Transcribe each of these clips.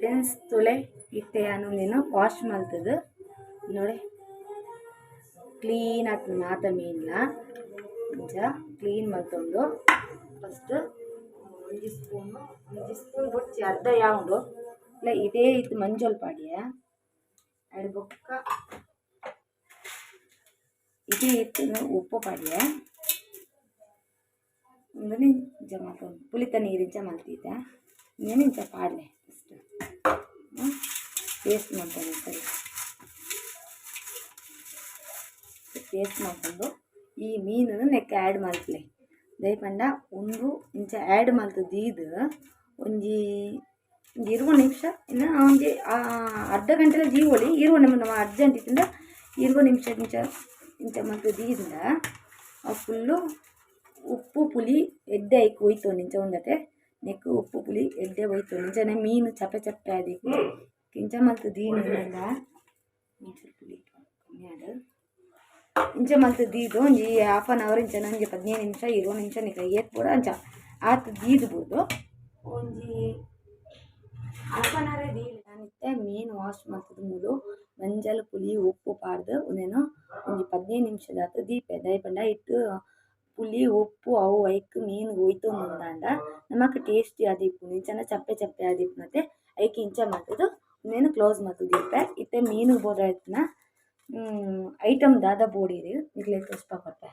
Friends ತುಳೆ ಇತ್ತೆ ಅನ್ನೊಂದಿನ wash ಮಾಡ್ತದೆ. ನೋಡಿ ಕ್ಲೀನ್ ಆಗ್ತದೆ ಮಾತ ಮೀನಿನ ಇಂಚ ಕ್ಲೀನ್ ಮಾಡ್ಕೊಂಡು ಫಸ್ಟ್ ಒಂದು ಸ್ಪೂನು ಒಂದು ಸ್ಪೂನ್ ಬೊಡ್ಚಿ ಅರ್ಧ ಯಾವುದು ಇಲ್ಲ, ಇದೇ ಇತ್ತು ಮಂಜಲ್ ಪಾಡಿಯ? ಎರಡು ಬೊಕ್ಕ ಇದೇ ಇತ್ತು ಉಪ್ಪು ಪಾಡಿಯ? ಒಂದು ನಿಂಚ ಮಾತು. ಪುಳಿತ ನೀರಿಂಚ ಮಲ್ತಿದ್ದೆ ಇನ್ನೇನು ಇಂಚ ಪಾಡ್ಲೆ. ಪೇಸ್ಟ್ ಮಾಡ್ಕೊಂಡು ಸರಿ ಪೇಸ್ಟ್ ಮಾಡ್ಕೊಂಡು ಈ ಮೀನನ್ನು ನೆಕ್ಕ ಆ್ಯಡ್ ಮಾಡ್ತಲೆ ದಯಪಂಡ ಒಂದು ಇಂಚ ಆ್ಯಡ್ ಮಾಡ್ತದ್ದು ಇದು ಒಂಜಿ ಒಂಜಿ ಇರುವ ನಿಮಿಷ ಇನ್ನು ಒಂಜಿ ಆ, ಅರ್ಧ ಗಂಟೆಲ ಜೀವೊಳಿ ಇರುವ ನಮ್ಮ ನಮ್ಮ ಅರ್ಜೆಂಟ್ ಇತ್ತಿಂದ ಇರುವ ನಿಮಿಷ ಇಂಚ ಇಂಚ ಮಾಡ್ತದ್ದು ಇದಿಂದ ಅವು ಫುಲ್ಲು ಉಪ್ಪು ಪುಳಿ ಎಡ್ಡೆ ಐಕ್ ಹೋಯ್ತು ನಿಂಚ ಒಂದತೆ ನೆಕ್ಕು ಉಪ್ಪು ಪುಳಿ ಎಡ್ಡೆ ಹೋಯ್ತು ನಿಂಚನೆ ಮೀನು ಚಪ್ಪೆ ಚಪ್ಪೆ ಆದಿಕ್ಕು ಕಮ್ಮಿ ಆಡು ಇಂಚ ಮಲ್ತು ದೀದು ಒಂಜಿ ಹಾಫ್ ಆನ್ ಅವರ್ ಇಂಚ ನನಗೆ ಹದಿನೈದು ನಿಮಿಷ ಇರೋ ನಿಮಿಷ ನಿಕ ಕೂಡ ಅಂಚ. ಆತ್ ದೀದ್ಬೋದು. ಒಂಜಿ ಹಾಫ್ ಆನ್ ಅವರೇ ದೀಲಿ ನಾನಿತ್ತೆ ಮೀನು ವಾಶ್ ಮಾಡ್ತದ ಮೂಲು. ಮಂಜಲ್ ಪುಳಿ ಉಪ್ಪು ಪಾಡ್ದು ಒಂದೇನು ಒಂಜಿ ಹದಿನೈದು ನಿಮಿಷದ ಆತು ದೀಪೆ. ದಯಪಂಡ ಇಟ್ಟು ಪುಲಿ ಉಪ್ಪು ಅವು ಐಕ್ ಮೀನು ಹೋಯ್ತು ಮುಂದಾಂಡ ನಮಕ್ ಟೇಸ್ಟಿ ಆದಿಪ್ಪು ಇಂಚನ ಚಪ್ಪೆ ಚಪ್ಪೆ ಆದಿಪ್ಪು ಮತ್ತೆ ಐಕ್ ಇಂಚ ಮಾಡ್ತದು ಇನ್ನೇನು ಕ್ಲೋಸ್ ಮಾಡ್ತಿದ್ದೀವಿ ಇತ್ತೆ ಮೀನು ಬೋದಾಯ್ತನ ಐಟಮ್ ದಾದ ಬೋಡಿರಿ ಇರ್ಲಿ ತೋರಿಸ್ಬೇಕಪ್ಪ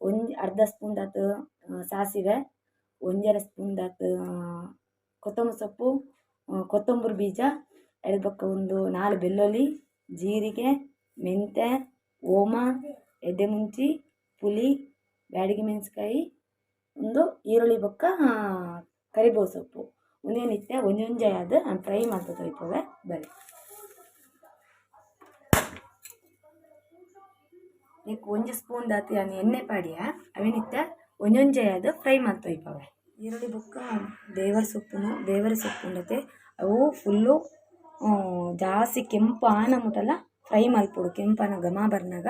ಒಂದು, ಅರ್ಧ ಸ್ಪೂನ್ ದಾತು ಸಾಸಿವೆ. ಒಂದೆರಡು ಸ್ಪೂನ್ ದಾತು ಕೊತ್ತಂಬರಿ ಸೊಪ್ಪು ಕೊತ್ತಂಬರಿ ಬೀಜ. ಎರಡು ಪಕ್ಕ ಒಂದು ನಾಲ್ಕು ಬೆಳ್ಳುಳ್ಳಿ, ಜೀರಿಗೆ, ಮೆಂತ್ಯ, ಓಮ ಎಡ್ಡೆ ಮುಂಚಿ, ಪುಲಿ, ಬ್ಯಾಡಗಿ ಮೆಣಸ್ಕಾಯಿ ಒಂದು ಈರುಳ್ಳಿ ಬೊಕ್ಕ ಕರಿಬೇವು ಸೊಪ್ಪು. ಒಂದೇನಿತ್ತೆ ಒಂದೊಂಜೆ ಅದು ನಾನು ಫ್ರೈ ಮಾಡ್ತದೆ ಹೋಯ್ತವೆ ಬರೀ ನೀಕ್ ಒಂಜಿ ಸ್ಪೂನ್ ದಾತಿ ನಾನು ಎಣ್ಣೆ ಪಾಡಿಯ? ಅವೇನಿತ್ತೆ? ಒಂದೊಂಜೆ ಅದು ಫ್ರೈ ಮಾಡ್ತೊಯ್ಪವೆ ಈರುಳ್ಳಿ ಬುಕ್ಕ ದೇವರ ಸೊಪ್ಪುನು ದೇವರ ಸೊಪ್ಪು ಉಂಡತೆ ಅವು ಫುಲ್ಲು ಜಾಸ್ತಿ ಕೆಂಪು ಆನ ಮುಟಲ್ಲ ಫ್ರೈ ಮಲ್ಪೊಡು ಕೆಂಪನ ಘಮ ಬರ್ನಾಗ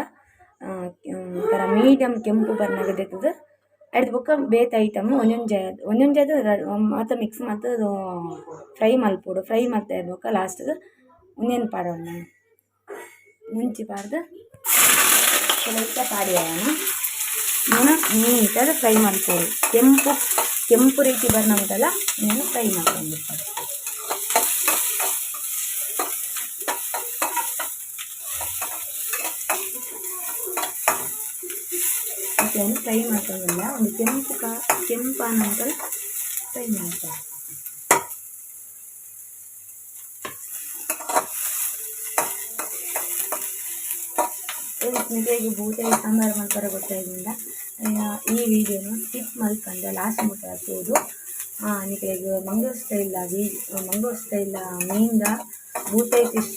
ಒಂಥರ ಮೀಡಿಯಮ್ ಕೆಂಪು ಬರ್ನಾಗ ದೆತ್ತದು ಅಡ್ದು ಬೊಕ್ಕ ಬೇತ ಐಟಮ್ ಒಂದೊಂಜೆ ಒಂದೊಂಜೆದು ಮಾತ ಮಿಕ್ಸ್ ಮಾತ ಫ್ರೈ ಮಲ್ಪೊಡು ಫ್ರೈ ಮಾಡ್ತಾ ಬುಕ್ಕ ಲಾಸ್ಟ್ ಇನ್ನೇನು ಪಾಡೋಣ ಮುಂಚಿ ಪಾಡ್ದು. ಕೆಲಸ ಪಾಡ್ಯಾನ ನಾನು ನೀಟಾದ ಫ್ರೈ ಮಾಡ್ಕೊಳ್ಳಿ. ಕೆಂಪು ಕೆಂಪು ರೀತಿ ಬರ್ನ ಉಂಟಲ್ಲ ನೀನು ಫ್ರೈ ಮಾಡ್ಕೊಂಡಿರ್ತಾರೆ. ಮತ್ತೆ ಫ್ರೈ ಮಾಡ್ಕೊಂಡಿಲ್ಲ ಒಂದು ಕೆಂಪು ಕಾ, ಕೆಂಪು ನಂತರ ಫ್ರೈ ಮಾಡ್ತಾರೆ ನಿಮಗೆ ಬೂತಾಯಿ ಸಾಂಬಾರು ಮಾಡ್ತಾರೆ ಗೊತ್ತಾಗಿಲ್ಲ ಈ ವಿಡಿಯೋನ ಸ್ಕಿಪ್ ಮಾಡ್ಕೊಂಡೆ. ಲಾಸ್ಟ್ ಮುಟ್ಟ ಹಾಕೋದು ನಿಮಗೆ ಈಗ ಸ್ಟೈಲಾಗಿ ಸ್ಟೈಲ್ ಸ್ಟೈಲ ಮಂಗಳೂರು ಸ್ಟೈಲ್ ಮೀನ್ದ ಬೂತಾಯಿ ಫಿಶ್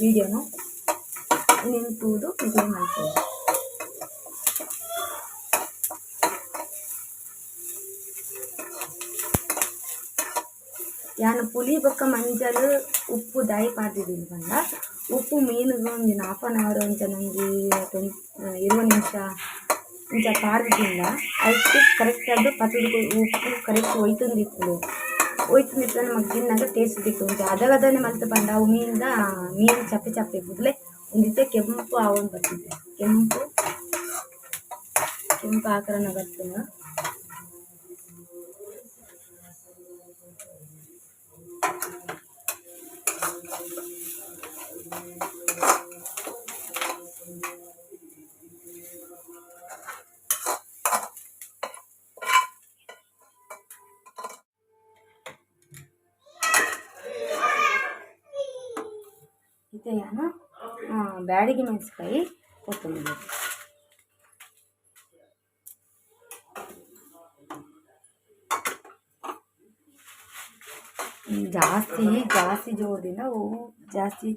ವಿಡಿಯೋನು ನಿಂತುವುದು ನಿಮಗೆ ಯಾನು ಪುಲಿ ಬೊಕ್ಕ ಮಂಜಲ್ ಉಪ್ಪು ದಾಯಿ ಪಾಡ್ದಿದ್ದೀನಿ ಬಂದ ಉಪ್ಪು ಮೀನಿಗೆ ಒಂದು ಹಾಫ್ ಆನ್ ಅವರ್ ಒಂಚ ನನಗೆ ಟ್ವೆಂಟಿ ಇರುವ ನಿಮಿಷ ಇಂಚ ಪಾಡ್ದಿದ್ದಿಂದ ಅದಕ್ಕೆ ಕರೆಕ್ಟಾಗಿ ಪತ್ತದ ಉಪ್ಪು ಕರೆಕ್ಟ್ ಒಯ್ತಂದಿತ್ತು ಒಯ್ತಂದಿತ್ತು ನಮಗೆ ತಿನ್ನಾಗ ಟೇಸ್ಟ್ ಬಿಟ್ಟು ಒಂಚ ಅದಗದನೆ ಮಲ್ತು ಬಂದ ಅವು ಮೀನಿಂದ ಮೀನು ಚಪ್ಪೆ ಚಪ್ಪೆ ಬುದ್ಲೆ ಒಂದಿತ್ತೆ ಕೆಂಪು ಅವನ್ ಬರ್ತಿದ್ದೆ ಕೆಂಪು ಕೆಂಪು ಆಕರನ ಬರ್ತದೆ ಬ್ಯಾಡಗಿ ಮೆಣಸಿಕಾಯಿ ಕೊತ್ತಂಬರಿ. ಜಾಸ್ತಿ ಜಾಸ್ತಿ ಜೋರದಿಂದ ಅವು ಜಾಸ್ತಿ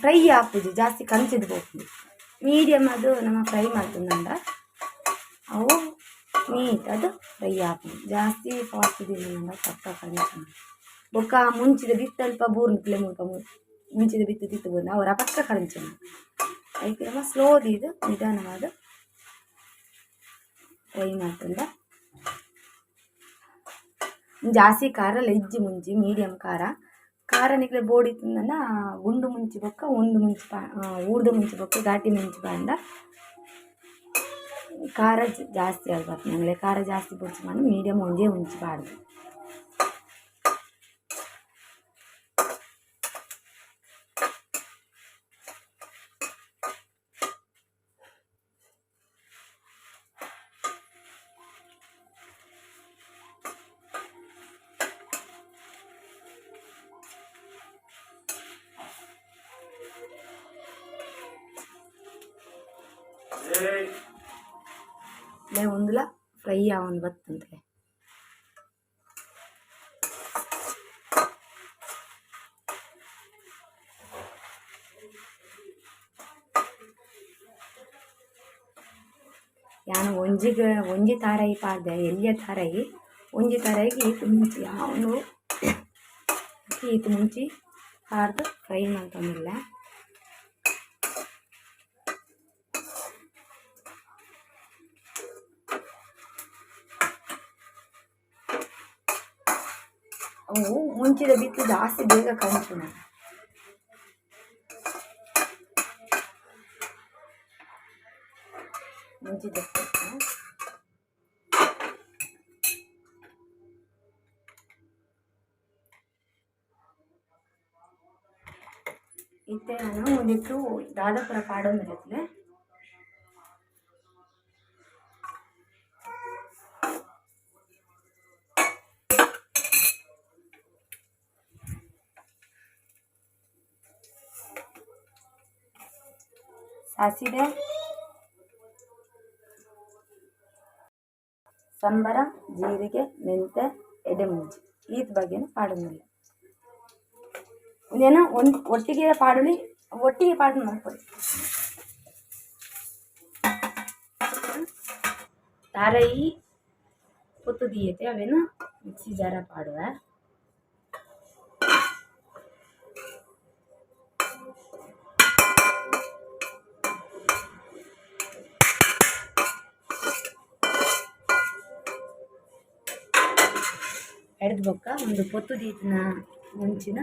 ಫ್ರೈ ಹಾಕುದು ಜಾಸ್ತಿ ಕಂಚಿದ್ದು ಹೋಗ್ತೀವಿ ಮೀಡಿಯಮ್ ಅದು ನಮ್ಮ ಫ್ರೈ ಮಾಡ್ತಂದಂಡ ಅವು ನೀಟ್ ಅದು ಫ್ರೈ ಹಾಕುದು ಜಾಸ್ತಿ ಫಾಸ್ಟ್ ಫಾಸ್ಟಿದಿಂದ ತಪ್ಪ ಕಂಚ ಬೊಕ್ಕ ಮುಂಚಿದ ಬಿತ್ತಲ್ಪ, ಬೂರ್ನ ಕಿಲೋ ಮುಳ್ಕ. ಮುಂಚಿದ ಬಿತ್ತು ತಿತ್ತು ಬಂದು ಅವರ ಪಕ್ಕ ಕಳಂಚನ ಅದಕ್ಕೆ ನಮ್ಮ ಸ್ಲೋದಿ ಇದು ನಿಧಾನವಾದ ಫ್ರೈ ಮಾಡ್ತಂದ ಜಾಸ್ತಿ ಖಾರ ಇಜ್ಜಿ ಮುಂಜಿ ಮೀಡಿಯಮ್ ಖಾರ ಖಾರ ನಿಕ್ಲೆ ಬೋಡಿ ತಿಂದನ ಗುಂಡು ಮುಂಚಿ ಬೊಕ್ಕ ಒಂದು ಮುಂಚಿ ಪಾ ಊರ್ದು ಮುಂಚಿ ಬೊಕ್ಕ ಘಾಟಿ ಮುಂಚಿ ಪಾಂಡ ಖಾರ ಜ- ಜಾಸ್ತಿ ಆಗ್ಬಾರ್ದು ನಂಗೆ ಖಾರ ಜಾಸ್ತಿ ಬುಡ್ಸಿ ಮಾಡಿ ಮೀಡಿಯಮ್ ಒಂದೇ ಮುಂಚಿ ಪಾಡ್ದು ಲೇ ಒಂದುಲ ಫ್ರೈ ಆವನ್ ಬತ್ತಂತೆ. ಯಾನು ಒಂಜಿಗೆ, ಒಂಜಿ ತಾರಾಯಿ ಪಾಡ್ದೆ ಎಲ್ಲಿಯ ತಾರಾಯಿ ಒಂಜಿ ತಾರಾಯಿಗೆ ಈತು ಮುಂಚಿ ಯಾವನು ಈತು ಮುಂಚಿ ಹಾರ್ದು ಫ್ರೈ ಮಾಡ್ಕೊಂಡಿಲ್ಲ ಅವು ಮುಂಚಿದ ಬಿತ್ತು ಜಾಸ್ತಿ ಬೇಗ ನಾನು ಮುಂಚಿದ ಇತ್ತೆ ನಾನು ಒಂದಿಟ್ಟು ದಾದಾಪುರ ಪಾಡೋದಿಲ್ಲತ್ಲೆ ಸಾಸಿವೆ ಸಂಬರ, ಜೀರಿಗೆ, ಮೆಂತೆ ಎಡೆಮುಂಜಿ ಈದ್ ಬಗ್ಗೆನೂ ಪಾಡೋದಿಲ್ಲ. ಇದೇನೋ ಒಂದು ಒಟ್ಟಿಗೆ ಪಾಡುಳಿ ಒಟ್ಟಿಗೆ ಪಾಡು ಮಾಡ್ಕೊಳ್ಳಿ ತಾರೈ ಪುತ್ತು ದಿಯತೆ ಅವೇನು ಮಿಕ್ಸಿ ಜಾರ ಪಾಡುವ. ಎಡ್ದು ಬೊಕ್ಕ ಒಂದು ಪೊತ್ತು ದೀತಿನ ಮುಂಚಿನ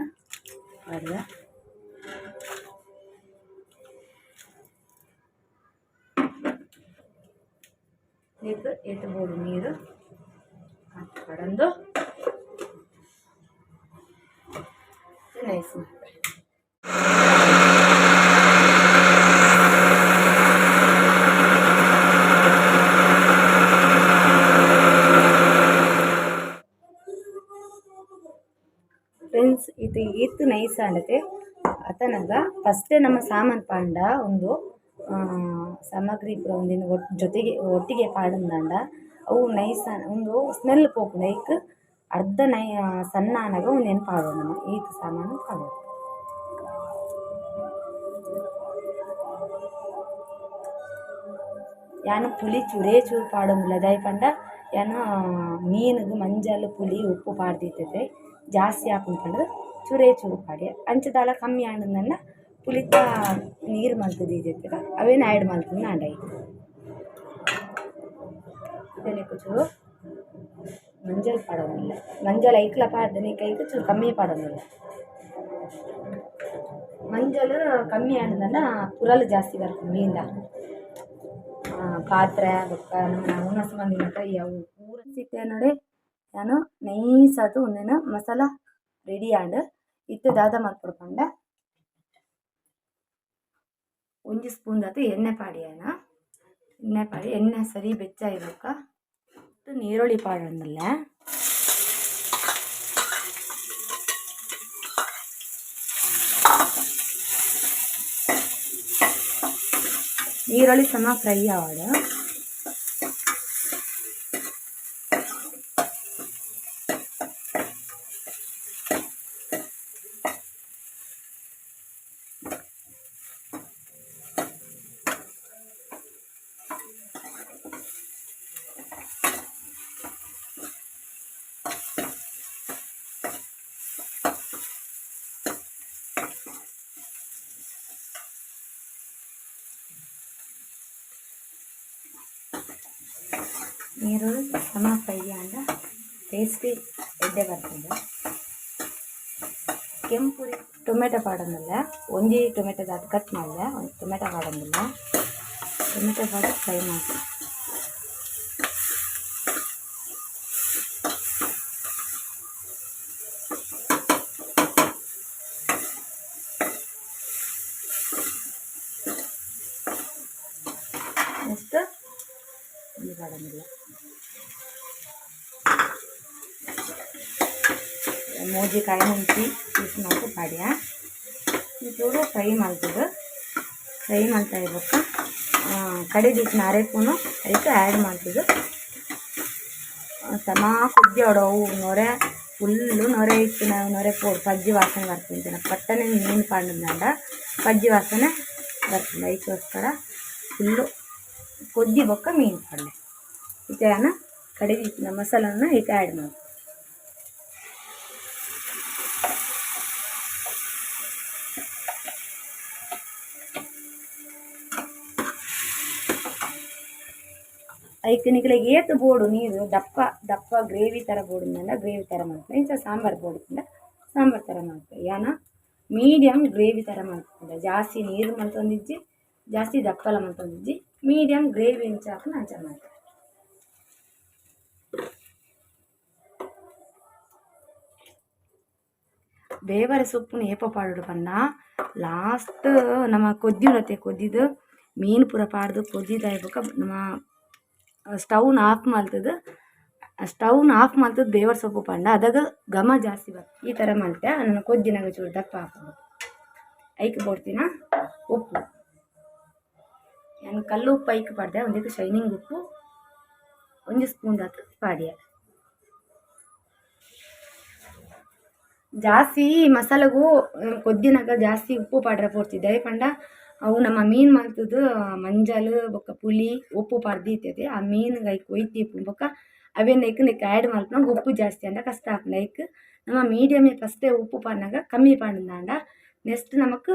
ಪಾಡುವ ಇದು ಎತ್ತಬಹುದು ನೀರು ಹಾಕಿ ಕಡಂದು ನೈಸ್ ಫ್ರೆಂಡ್ಸ್ ಇದು ನೈಸ್ ಆಂಡತೆ ಅತನಗ ಫಸ್ಟೇ ನಮ್ಮ ಸಾಮಾನು ಪಾಂಡ ಒಂದು ಸಾಮಗ್ರಿ ಒಂದಿನ ಒಟ್ ಜೊತೆಗೆ ಒಟ್ಟಿಗೆ ಪಾಡಂದಾಂಡ ಅವು ನೈಸ್, ಒಂದು ಸ್ಮೆಲ್ ಪೋಕು ಲೈಕ್ ಅರ್ಧ ನೈ ಸಣ್ಣ ಅನಗ ಒಂದೇನು ಪಾಡೋಣ ನಮ್ಮ ಈತ ಸಾಮಾನು ಪಾಡೋದು ಯಾನು ಪುಲಿ ಚೂರೇ ಚೂರು ಪಾಡೋದಿಲ್ಲ. ದಯ ಪಂಡ, ಯಾನು ಮೀನಿಗೆ ಮಂಜಲ್ ಪುಲಿ ಉಪ್ಪು ಪಾಡ್ದಿರ್ತೈತೆ ಜಾಸ್ತಿ ಹಾಕೊಂಡ್ಕೊಂಡ್ರೆ ಚೂರು ಪಾಡಿ ಅಂಚದಾಲ ಕಮ್ಮಿ ಆಂಡನ್ನ ಪುಲಿತ ನೀರು ಮಲ್ತದ ಇದೈತೆ ಅವೇನು ಆ್ಯಡ್ ಮಲ್ತದ ಆಂಡ ಇದಕ್ಕೆ ಚೂರು ಮಂಜಲ್ ಪಾಡೋದಿಲ್ಲ. ಮಂಜಲ್ ಐಕ್ಲ ಪಾಡ್ದನೆ ಕೈಗೆ ಚೂರು ಕಮ್ಮಿ ಪಾಡೋದಿಲ್ಲ. ಮಂಜಲ್ ಕಮ್ಮಿ ಆಂಡದನ್ನ ಪುರಲ್ ಜಾಸ್ತಿ ಬರ್ತದೆ ಮೀನಿಂದ ಆ, ಪಾತ್ರೆ ಬೊಕ್ಕ ನಮ್ಮ ಹುಣಸು ಮಂದಿನ ಕೈ ಅವು ಪೂರ ಸಿಟ್ಟೆ ನೋಡಿ. ನಾನು ನೈಸ್ ಆತು ಒಂದಿನ ಮಸಾಲ ರೆಡಿ ಆಂಡ್ ಇತ್ತು ದಾದ ಮಲ್ಪಡ್ಕೊಂಡ ಒಂಜಿ ಸ್ಪೂನ್ ದಾತು ಎಣ್ಣೆ ಪಾಡಿಯಾನ ಎಣ್ಣೆ ಪಾಡಿ, ಎಣ್ಣೆ ಸರಿ ಬೆಚ್ಚ ಇರೋಕ ಇತ್ತು ನೀರುಳ್ಳಿ ಅಂದಲ್ಲೆ ಈರುಳ್ಳಿ ಸಮ ಫ್ರೈ ಆವಾಡ ನೀರುಳ್ಳಿ ಸಮ ಫ್ರೈ ಆಂಡ ಟೇಸ್ಟಿ ಎಡ್ಡೆ ಬರ್ತದೆ ಕೆಂಪು ಟೊಮೆಟೊ ಪಾಡಂದಿಲ್ಲ ಒಂದೇ ಟೊಮೆಟೊ ಅದು ಕಟ್ ಮಾಡಿದೆ ಒಂದು ಟೊಮೆಟೊ ಪಾಡಂದಿಲ್ಲ ಟೊಮೆಟೊ ಪಾಡು ಫ್ರೈ ಮಾಡಿ ನೆಕ್ಸ್ಟ್ ಒಂದು ಮೋಜಿ ಕಾಯಿ ಮುಂಚಿ ಪೀಸ್ ಮಾಡ್ಕೊ ಪಾಡ್ಯ ಚೂರು ಫ್ರೈ ಮಾಡ್ತಿದ್ದು ಫ್ರೈ ಮಾಡ್ತಾ ಇರ್ಬೇಕು ಕಡಿದಿಟ್ಟು ನಾರೇಪೂನು ಅದಕ್ಕೆ ಆ್ಯಡ್ ಮಾಡ್ತಿದ್ದು ಸಮ ಕುದ್ದಿ ಅವು ನೊರೆ ಫುಲ್ಲು ನೊರೆ ಇಟ್ಟು ನಾವು ನೊರೆ ಪೋ ಪಜ್ಜಿ ವಾಸನೆ ಬರ್ತೀನಿ ನಾವು ಪಟ್ಟನೆ ಮೀನು ಪಾಂಡದ ಪಜ್ಜಿ ವಾಸನೆ ಬರ್ತೀನಿ ಅದಕ್ಕೋಸ್ಕರ ಫುಲ್ಲು ಕೊದ್ದಿ ಬೊಕ್ಕ ಮೀನು ಪಲ್ಲೆ ಇದನ್ನ ಕಡಿದಿಟ್ಟಿನ ಮಸಾಲನ್ನ ಇದಕ್ಕೆ ಆ್ಯಡ್ ಮಾಡಿ ಐಕನಿಗೆ ಏತು ಬೋಡು ನೀರು ದಪ್ಪ ದಪ್ಪ ಗ್ರೇವಿ ಥರ ಬೋಡಿಂದ ಗ್ರೇವಿ ಥರ ಮಾಡ್ತಾರೆ ಇಂಥ ಸಾಂಬಾರು ಬೋಡಿಂದ ಸಾಂಬಾರು ಥರ ಮಾಡ್ತಾರೆ ಯಾನ ಮೀಡಿಯಮ್ ಗ್ರೇವಿ ಥರ ಮಾಡ್ತಾರೆ ಜಾಸ್ತಿ ನೀರು ಮಲ್ತೊಂದಿಜ್ಜಿ ಜಾಸ್ತಿ ದಪ್ಪಲ ಮಲ್ತೊಂದಿಜ್ಜಿ ಮೀಡಿಯಮ್ ಗ್ರೇವಿ ಇಂಚ ಹಾಕಿ ಅಂಚ ಬೇವರ ಸೊಪ್ಪುನ ಏಪ ಪಾಡು ಪಂಡ ಲಾಸ್ಟ್ ನಮ್ಮ ಕೊದ್ದಿರುತ್ತೆ ಕೊದ್ದಿದ್ದು ಮೀನು ಪೂರ ಪಾಡ್ದು ಕೊದ್ದಿದಾಯ್ಬೇಕ ನಮ್ಮ ಸ್ಟವ್ನ ಆಫ್ ಮಾಡ್ತದೆ. ಸ್ಟವ್ನ ಆಫ್ ಮಾಡ್ತದೆ ಬೇವರ ಸೊಪ್ಪು ಪಂಡ ಅದಾಗ ಘಮ ಜಾಸ್ತಿ ಬರ್ತದೆ. ಈ ಥರ ಮಾಡ್ತೆ ನನ್ನ ಕೊದ್ದಿನಾಗ ಚೂರು ದಪ್ಪ ಹಾಕೋದು ಐಕ್ ಕೊಡ್ತೀನ ಉಪ್ಪು ನಾನು ಕಲ್ಲು ಉಪ್ಪು ಐಕ್ ಪಾಡ್ದೆ ಒಂದಕ್ಕೆ ಶೈನಿಂಗ್ ಉಪ್ಪು ಒಂದು ಸ್ಪೂನ್ ಹಾಕಿ ಪಾಡ್ಯ ಜಾಸ್ತಿ ಮಸಾಲೆಗೂ ಕೊದ್ದಿನಾಗ ಜಾಸ್ತಿ ಉಪ್ಪು ಪಾಡ್ರೆ ಪೋಡ್ತಿದ್ದೆ ಪಂಡ ಅವು ನಮ್ಮ ಮೀನು ಮಾಡ್ತದ್ದು ಮಂಜಾಲು ಬೊಕ್ಕ ಪುಳಿ ಉಪ್ಪು ಪಾಡ್ದಿರ್ತೈತೆ ಆ ಮೀನಿಗೆ ಐಕ್ ಒಯ್ತಿ ಬೊಕ್ಕ ಅವೇನು ಐಕ್ ನೆಕ್ ಆ್ಯಡ್ ಮಲ್ಪನಾಗ ಉಪ್ಪು ಜಾಸ್ತಿ ಅಂಡ ಕಷ್ಟ ಆಪುಂಡು ಐಕ್ ನಮ್ಮ ಮೀಡಿಯಮ್ ಫಸ್ಟೇ ಉಪ್ಪು ಪಾಡ್ನಾಗ ಕಮ್ಮಿ ಪಾಡ್ದಾಂಡ ನೆಕ್ಸ್ಟ್ ನಮಕ್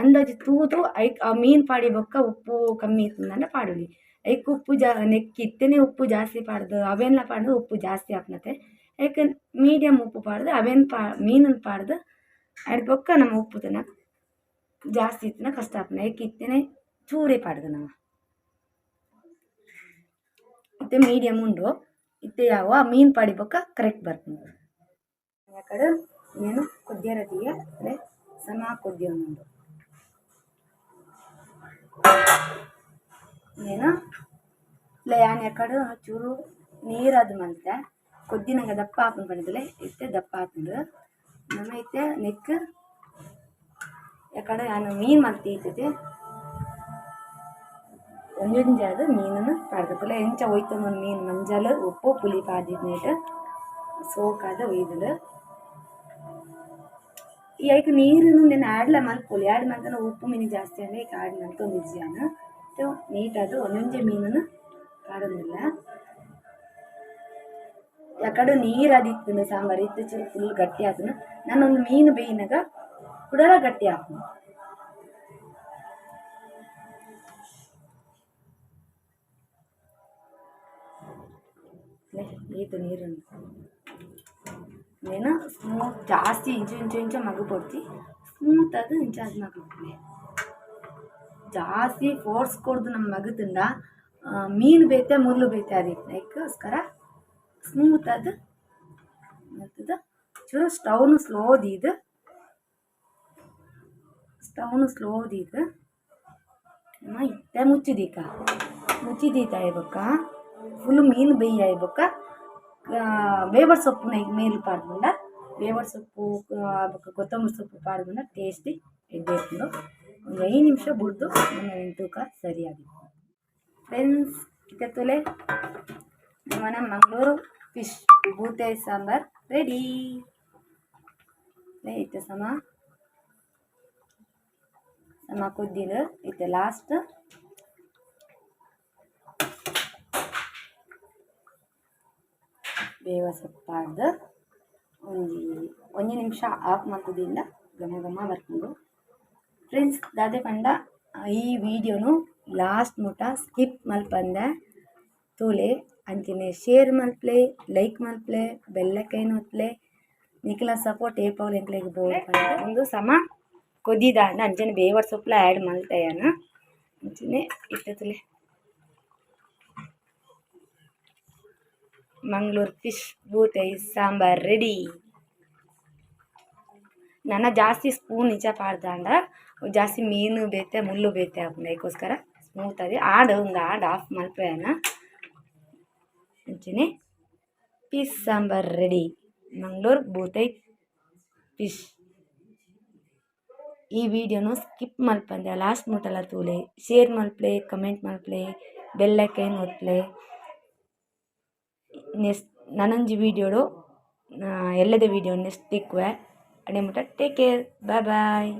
ಅಂದಾಜು ತೂತು ಐಕ್ ಆ ಮೀನು ಪಾಡಿ ಬೊಕ್ಕ ಉಪ್ಪು ಕಮ್ಮಿ ಇತ್ತಂದನ ಪಾಡುಲಿ. ಐಕ್ ಉಪ್ಪು ಜಾ ನೆಕ್ ಇತ್ತೇನೆ ಉಪ್ಪು ಜಾಸ್ತಿ ಪಾಡ್ದು, ಅವೆಲ್ಲ ಪಾಡ್ದು ಉಪ್ಪು ಜಾಸ್ತಿ ಆಪ್ನತೆ ಐಕ್ ಮೀಡಿಯಮ್ ಉಪ್ಪು ಪಾಡ್ದು, ಅವೆನ್ ಪಾ ಮೀನನ್ನು ಪಾಡ್ದು ಆಡ್ ಬೊಕ್ಕ ನಮ್ಮ ಉಪ್ಪು ತನ ಜಾಸ್ತಿ ಇತ್ತನ ಕಷ್ಟ ಆಪ್ನ. ಐಕ್ ಇತ್ತೇನೆ ಚೂರೇ ಪಾಡ್ದು ನಾವು. ಇತ್ತೆ ಮೀಡಿಯಮ್ ಉಂಡು, ಇತ್ತೆ ಯಾವ ಮೀನು ಪಾಡಿ ಬೊಕ್ಕ ಕರೆಕ್ಟ್ ಬರ್ತದೆ ಯಾಕಡೆ ಏನು ಕೊದ್ದಿರದಿಯ ಅದೇ ಸಮ ಕೊದ್ದಿಯ ಉಂಡು ಏನು? ಯಾನ್ ಯಾಕಡು ಚೂರು ನೀರ್ ಮಲ್ತೆ. ಕೊದ್ದಿ ನಂಗೆ ದಪ್ಪ ಹಾಕೊಂಡು ಬಂದಿದ್ಲೆ ಇತ್ತೆ ದಪ್ಪ ಹಾಕೊಂಡು ನಮ್ಮ ಐತೆ ನೆಕ್ ಯಾಕಡೆ ನಾನು ಮೀನು ಮಲ್ತಿ ಇತ್ತೈತೆ ಒಂಜೊಂಜಿ ಅದು ಮೀನನ್ನು ಪಾಡ್ದಪ್ಪಲ್ಲ ಎಂಚ ಒಯ್ತಂದು ಮೀನು ಮಂಜಲ್, ಉಪ್ಪು, ಪುಲಿ ಪಾದಿದ್ನೇಟ್ ಸೋಕಾದ ಈ ಈಗ ನೀರು ನೆನ್ ಆಡ್ಲ ಮಲ್ಕೊಳ್ಳಿ ಆಡ್ ಮಲ್ತಾನ ಉಪ್ಪು ಮೀನು ಜಾಸ್ತಿ ಅಂದ್ರೆ ಈಗ ಆಡ್ ಮಲ್ತೊಂದಿದ್ಯಾನು ಇಜ್ಜಿಯಾನ ನೀಟಾದ ಒಂದೊಂದೇ ಮೀನನ್ನು ಪಾಡೋದಿಲ್ಲ ಯಾಕಡೆ ನೀರು ಅದಿತ್ತು ಸಾಂಬಾರು ಇತ್ತು ಚೂರು ಫುಲ್ ಗಟ್ಟಿ ಆತನು ನಾನೊಂದು ಮೀನು ಬೇಯಿನಾಗ ಕುಡಲ ಗಟ್ಟಿ ಹಾಕು ಈತು ನೀರನ್ನು నేను స్మూత్ ಜಾಸ್ತಿ ಇಂಚು ಇಂಚು ಇಂಚು ಮಗು ಕೊಡ್ತಿ ಸ್ಮೂತ್ ಅದು ಇಂಚು ಅದು ಮಗು ಜಾಸ್ತಿ ಫೋರ್ಸ್ ಕೊಡ್ದು ನಮ್ಮ ಮಗದಿಂದ ಮೀನು ಬೇತೆ ಮುಳ್ಳು ಬೇತೆ ಅದಕ್ಕೆ ಅದಕ್ಕೋಸ್ಕರ ಸ್ಮೂತ್ ಅದು ಮತ್ತದ ಚೂರು ಸ್ಟವ್ನು ಸ್ಲೋದಿದು ಸ್ಟವ್ನು ಸ್ಲೋದಿದು ಅಮ್ಮ, ಇತ್ತೆ ಮುಚ್ಚಿದೀಕ? ಮುಚ್ಚಿದೀತ ಇರ್ಬೇಕ ಫುಲ್ ಮೀನು ಬೇಯ ಇರ್ಬೇಕ ಬೇವರ್ ಸೊಪ್ಪು ಈಗ ಮೇಲೆ ಪಾಡ್ಕೊಂಡ ಬೇವರ್ ಸೊಪ್ಪು ಕೊತ್ತಂಬರಿ ಸೊಪ್ಪು ಪಾಡ್ಕೊಂಡ ಟೇಸ್ಟಿ ಎದ್ದೇಳ್ಕೊಂಡು ಒಂದು ಐದು ನಿಮಿಷ ಬಿಡ್ದು ನಮ್ಮ ತೂಕ ಸರಿಯಾಗಿತ್ತು ಫ್ರೆಂಡ್ಸ್ ಇತ್ತೊಲೆ ನಮ್ಮ ಮಂಗಳೂರು ಫಿಶ್ ಬೂತೆ ಸಾಂಬಾರ್ ರೆಡಿ ಇತ್ತು ಸಮ. ಸಮ ಕುದ್ದಿದ್ದು, ಇತ್ತು ಲಾಸ್ಟ್ ಬೇವ ಸೊಪ್ಪಾಡ್ದು. ಒಂದು ಒಂದು ನಿಮಿಷ ಆಫ್ ಮಾಡ್ತಿದ್ದಿಂದ ಘಮ ಘಮ ಬರ್ಕೊಂಡು ಫ್ರೆಂಡ್ಸ್ ದಾದೆ ಪಂಡ ಈ ವಿಡಿಯೋನು ಲಾಸ್ಟ್ ಮುಟ ಸ್ಕಿಪ್ ಮಲ್ಪಂದೆ ತೂಲೆ, ಅಂತಿನೇ ಶೇರ್ ಮಲ್ಪ್ಲೆ ಲೈಕ್ ಮಲ್ಪ್ಲೆ ಬೆಲ್ಲಕ್ಕೈನ್ ಹೊತ್ಲೆ ನಿಖಿಲ ಸಪೋರ್ಟ್ ಏಪವ್ಲು ಎಂಕ್ಲೆಗ್ ಬೋಲ್ ಒಂದು ಸಮ ಕೊದಿದಾಂಡ ಅಂಚನೆ ಬೇವರ್ ಸೊಪ್ಪಲ ಆ್ಯಡ್ ಮಲ್ತಯ್ಯನ ಅಂಚನೆ ಇಟ್ಟತ್ಲೆ ಮಂಗ್ಳೂರ್ ಫಿಶ್ ಬೂತೈ ಸಾಂಬಾರ್ ರೆಡಿ ನನ್ನ ಜಾಸ್ತಿ ಸ್ಪೂನ್ ನಿಜ ಪಾಡ್ದಾಂಡ. ಜಾಸ್ತಿ ಮೀನು ಬೇತೆ, ಮುಳ್ಳು ಬೇತೆ ಅದಕ್ಕೋಸ್ಕರ. ಸ್ಮೂತ್ ಆಗಿ ಆಡು, ಒಂದು ಆಡು ಆಫ್ ಮಲ್ಪೆಯನ್ನ. ಹಂಚಿನಿ ಫಿಶ್ ಸಾಂಬಾರ್ ರೆಡಿ ಮಂಗ್ಳೂರ್ ಬೂತೈ ಫಿಶ್ ಈ ವಿಡಿಯೋನು ಸ್ಕಿಪ್ ಮಲ್ಪಂದೆ ಲಾಸ್ಟ್ ಮುಟ್ಟಲ್ಲ ತೂಲೆ. ಶೇರ್ ಮಲ್ಪ್ಲೆ ಕಮೆಂಟ್ ಮಲ್ಪ್ಲೆ ಬೆಲ್ಲೈಕನ್ ಒತ್ಲೆ. ನೆಕ್ಸ್ಟ್ ನನ್ನಂಜಿ ವಿಡಿಯೋಡು ಎಲ್ಲದ ವಿಡಿಯೋ ನೆಕ್ಸ್ಟ್ ತಿಕ್ಕುವೆ. ಅಡೆ ಮುಟ್ಟ ಟೇಕ್ ಕೇರ್ ಬಾಯ್ ಬಾಯ್